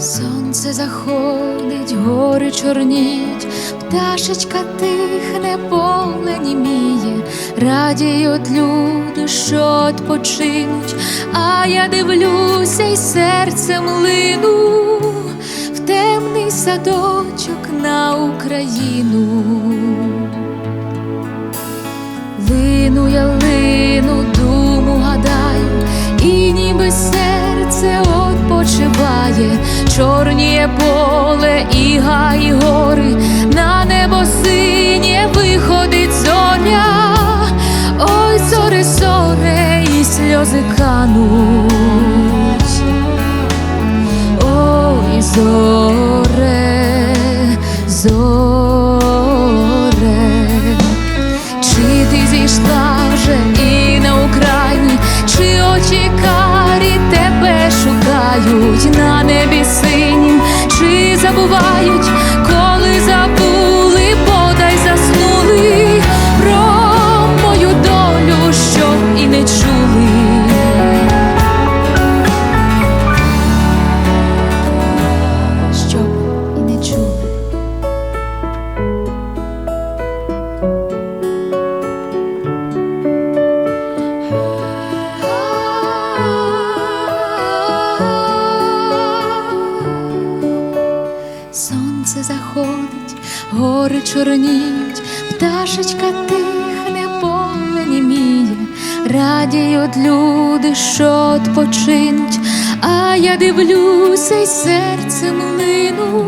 Сонце заходить, гори чорніють, пташечка тихне, поле німіє, радіють люди, що відпочинуть, а я дивлюся й серцем лину в темний садочок на Україну. Чорніє поле і гай гори, на небо синє виходить зоря, ой, соре, соре, і сльози кануть. Шукають на небі синім, чи забувають, Сонце заходить, гори чорніють, пташечка тихне, поле німіє, радіють люди, що відпочинуть, а я дивлюся й серцем лину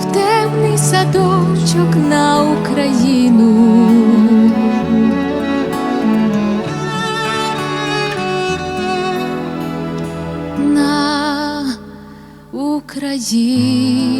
в темний садочок на Україну. на Україну.